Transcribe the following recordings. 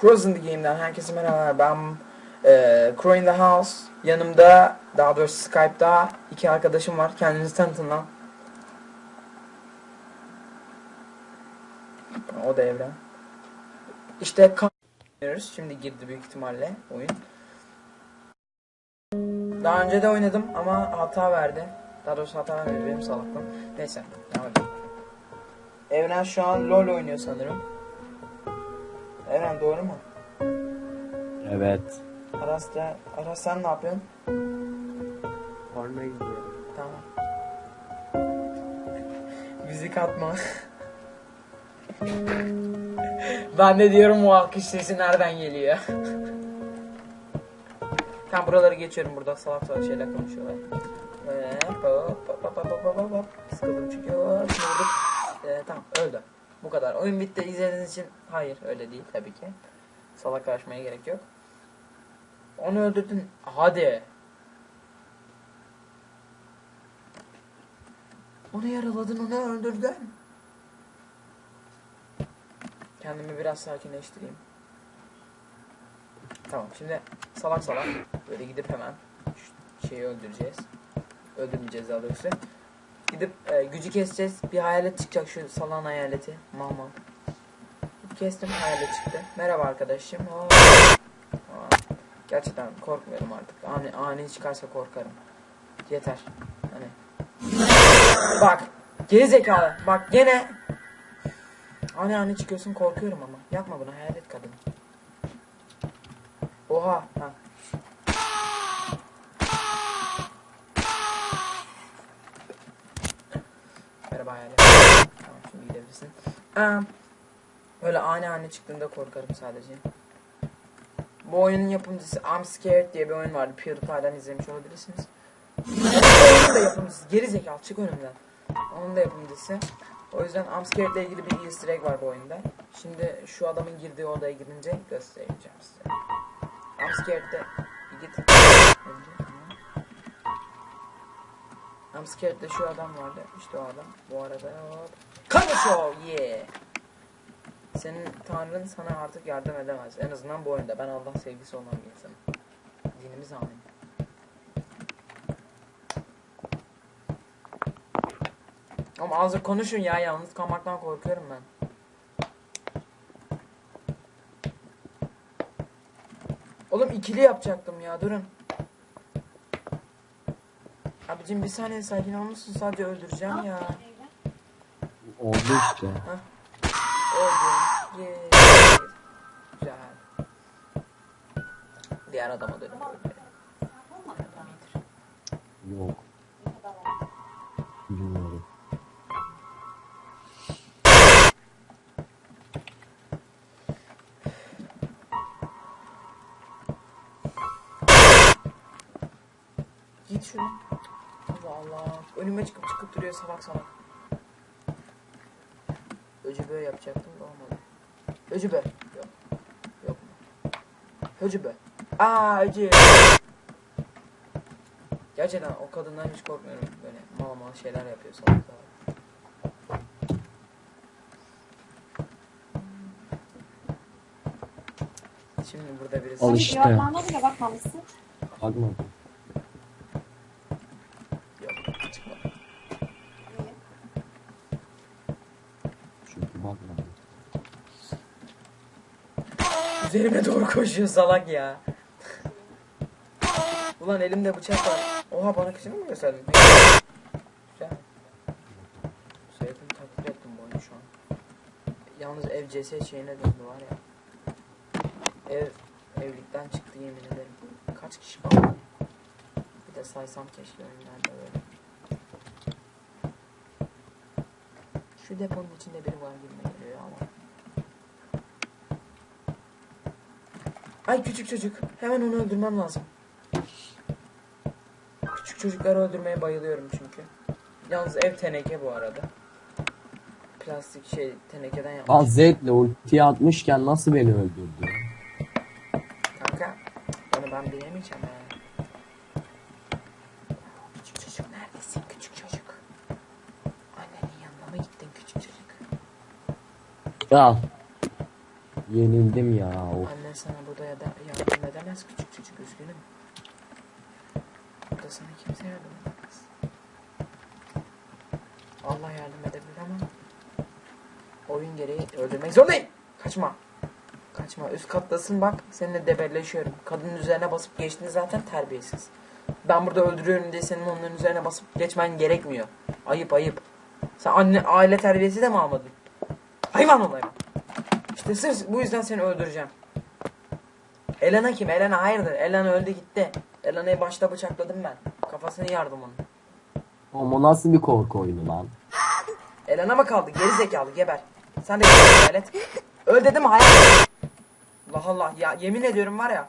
Cross in the Game'den herkese merhaba. Ben e, Crow in the House. Yanımda, daha doğrusu Skype'da iki arkadaşım var. Kendinizi tanıtın lan. O da Evren. İşte oynuyoruz. Şimdi girdi büyük ihtimalle oyun. Daha önce de oynadım ama hata verdi. Daha doğrusu hata vermedi benim salaklığım. Neyse devam edelim. Evren şu an LoL oynuyor sanırım. Eren doğru mu? Evet. Aras, da, Aras sen ne yapıyorsun? Ormaya gidiyorum. Tamam. Müzik atma. ben de diyorum o alkış sesi nereden geliyor? Tam buraları geçiyorum burada salak salak şeyler konuşuyorlar. Ee, hop hop hop hop hop hop. Sıkıldım çünkü. Ee, tamam öldü. Bu kadar. Oyun bitti. İzlediğiniz için hayır öyle değil tabii ki. Salak karışmaya gerek yok. Onu öldürdün. Hadi. Onu yaraladın, onu öldürdün. Kendimi biraz sakinleştireyim. Tamam, şimdi salak salak böyle gidip hemen şeyi öldüreceğiz. Öldürmeyeceğiz daha doğrusu. Gidip e, gücü keseceğiz. Bir hayalet çıkacak şu salan hayaleti. Mama. Kestim hayalet çıktı. Merhaba arkadaşım. Aa. Aa. Gerçekten korkmuyorum artık. Ani, ani çıkarsa korkarım. Yeter. Hani Bak. Geri zekalı. Bak gene. Anne anne çıkıyorsun korkuyorum ama. Yapma bunu hayalet kadın. Oha. Ha. Merhaba hayalet. Şimdi gidebilirsin. Aa, öyle ani ani çıktığında korkarım sadece. Bu oyunun yapımcısı I'm Scared diye bir oyun vardı. PewDiePie'den izlemiş olabilirsiniz. Onun da yapımcısı. Geri zekalı çık önümden. Onun da yapımcısı. O yüzden Amscared ile ilgili bir easter egg var bu oyunda. Şimdi şu adamın girdiği odaya gidince göstereceğim size. Amscared'de bir git. Önce. Amscared'de şu adam vardı. İşte o adam. Bu arada hop. Kanışo! Yeah! Senin tanrın sana artık yardım edemez. En azından bu oyunda. Ben Allah sevgisi olan bir insanım. Dinimiz amin. Ama azıcık konuşun ya yalnız kalmaktan korkuyorum ben. Oğlum ikili yapacaktım ya durun. Abicim bir saniye sakin olur musun? Sadece öldüreceğim ya. Oldu işte. Öldüm. Yeah. Güzel. Diğer adama dönüp öldürelim. Adam iyidir. Yok. Bilmiyorum. Git şunu. Allah Allah. Önüme çıkıp çıkıp duruyor salak salak. Öcübe yapacaktım da olmadı. Öcübe. Yok. Yok mu? Öcübe. Aa öcü. Gerçekten o kadından hiç korkmuyorum. Böyle mal mal şeyler yapıyor salak salak. Şimdi burada birisi... Al işte. Cevaplarına bile bakmamışsın. Bakmadım. Üzerime doğru koşuyor salak ya. Ulan elimde bıçak var. Oha bana kışını mı gösterdin? Güzel. Sevdim takdir ettim bu oyunu şu an. Yalnız ev CS şeyine döndü var ya. Ev evlilikten çıktı yemin ederim. Kaç kişi kaldı? Bir de saysam keşke önlerde böyle. Şu deponun içinde biri var gibi geliyor ama. Ay küçük çocuk. Hemen onu öldürmem lazım. Küçük çocukları öldürmeye bayılıyorum çünkü. Yalnız ev teneke bu arada. Plastik şey tenekeden yapmış. Zed'le ultiyi atmışken nasıl beni öldürdü? Kanka onu ben bilemeyeceğim yani. Küçük çocuk neredesin küçük çocuk? Annenin yanına mı gittin küçük çocuk? Al. Yenildim ya. Of. Annen sana burada ya da yardım edemez küçük çocuk üzgünüm. Burada sana kimse yardım edemez. Allah yardım edebilir ama oyun gereği öldürmek zorundayım. Kaçma. Kaçma. Üst kattasın bak. Seninle debelleşiyorum. Kadının üzerine basıp geçtin zaten terbiyesiz. Ben burada öldürüyorum diye senin onların üzerine basıp geçmen gerekmiyor. Ayıp ayıp. Sen anne aile terbiyesi de mi almadın? Hayvan ol hayvan. İşte sırf bu yüzden seni öldüreceğim. Elena kim? Elena hayırdır? Elena öldü gitti. Elena'yı başta bıçakladım ben. Kafasını yardım onun. Ama nasıl bir korku oyunu lan? Elena mı kaldı? Geri zekalı geber. Sen de geber hayalet. Öl dedim hayalet. Allah Allah ya yemin ediyorum var ya.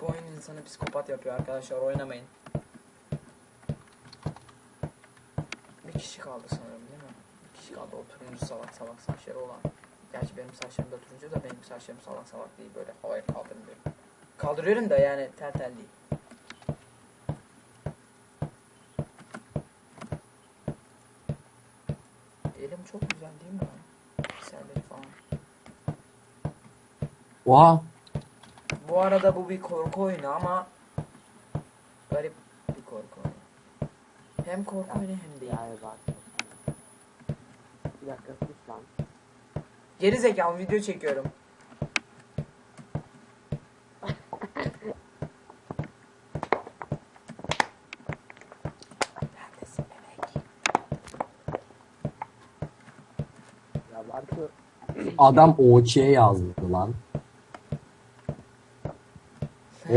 Bu oyun insanı psikopat yapıyor arkadaşlar oynamayın. Kişi kaldı sanırım değil mi? Bir kişi kaldı o turuncu salak salak saçları olan. Gerçi benim saçlarım da turuncu da benim saçlarım salak salak değil böyle havaya kaldırmıyorum. Kaldırıyorum da yani tel tel değil. Elim çok güzel değil mi lan? Pikselleri falan. Oha. Bu arada bu bir korku oyunu ama garip. Hem korku oyunu hem değil. Yani bak. Bir dakika sus lan. Geri zekalı video çekiyorum. Neredesin bebek? Adam OÇ'ye yazdı lan.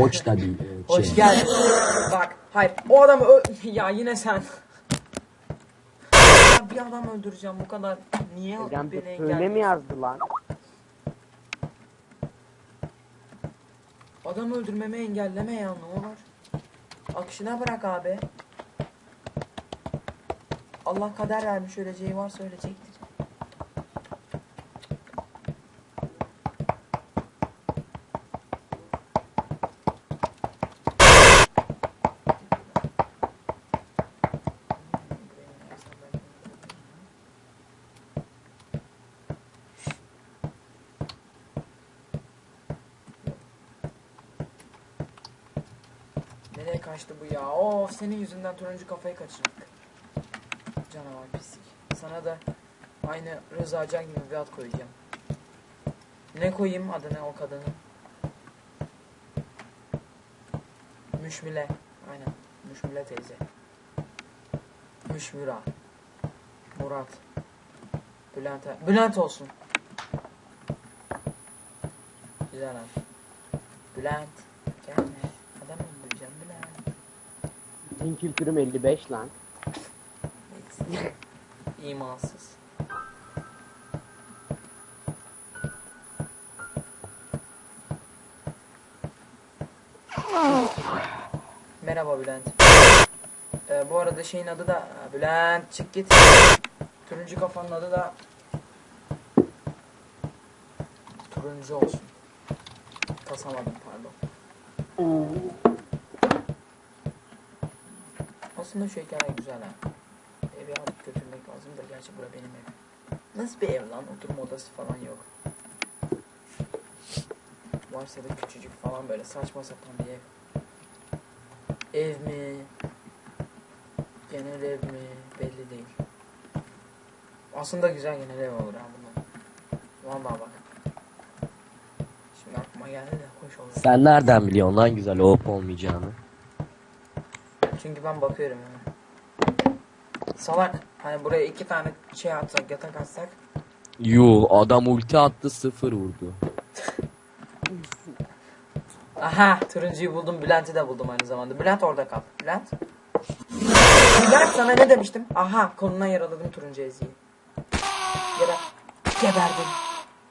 Oç da değil. OÇ. Hoş geldin. Bak, hayır. O adamı ö- ya yine sen. Ya bir adam öldüreceğim bu kadar. Niye Erdem beni öyle mi engelliyorsun? yazdı lan? Adam öldürmemi engelleme ya ne olur. Akışına bırak abi. Allah kader vermiş öleceği varsa ölecektir. Kaçtı bu ya? Of senin yüzünden turuncu kafayı kaçırdık. Canavar pislik. Sana da aynı Rıza Can gibi bir ad koyacağım. Ne koyayım adına o kadının? Müşmile. Aynen. Müşmile teyze. Müşmüra. Murat. Bülent. Bülent olsun. Güzel ad. Bülent. Gelme. Adam öldüreceğim Bülent. Din kültürüm 55 lan. İmansız. Merhaba Bülent. Ee, bu arada şeyin adı da Bülent çık git. Turuncu kafanın adı da turuncu olsun. Kasamadım pardon. Aslında şu hikaye güzel ha. Evi alıp götürmek lazım da gerçi bura benim evim. Nasıl bir ev lan? Oturma odası falan yok. Varsa da küçücük falan böyle saçma sapan bir ev. Ev mi? Genel ev mi? Belli değil. Aslında güzel genel ev olur ha bunlar. Vallahi bak. Şimdi aklıma geldi de hoş olur. Sen nereden biliyorsun lan güzel olup olmayacağını? Çünkü ben bakıyorum yani. Salak. Hani buraya iki tane şey atsak, yatak atsak. Yuh adam ulti attı sıfır vurdu. Aha turuncuyu buldum. Bülent'i de buldum aynı zamanda. Bülent orada kal. Bülent. Bülent sana ne demiştim? Aha koluna yaraladım turuncu eziyi. Geber. Geberdim.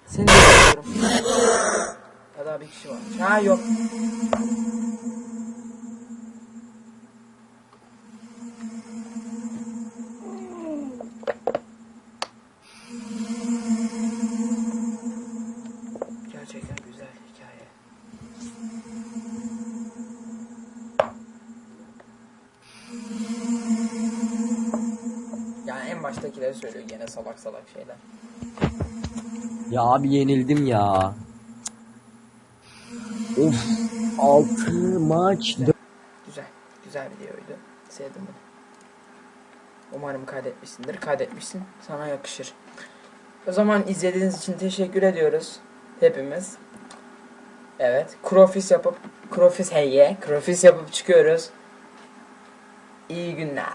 Seni de yapıyorum. Ya daha bir kişi var. Ha yok. Yani en başta alttakileri söylüyor gene salak salak şeyler. Ya abi yenildim ya. Of. 6 maç. dö- Güzel. Güzel videoydu. Sevdim bunu. Umarım kaydetmişsindir. Kaydetmişsin. Sana yakışır. O zaman izlediğiniz için teşekkür ediyoruz. Hepimiz. Evet. Krofis yapıp Krofis heye. Krofis yapıp çıkıyoruz. İyi günler.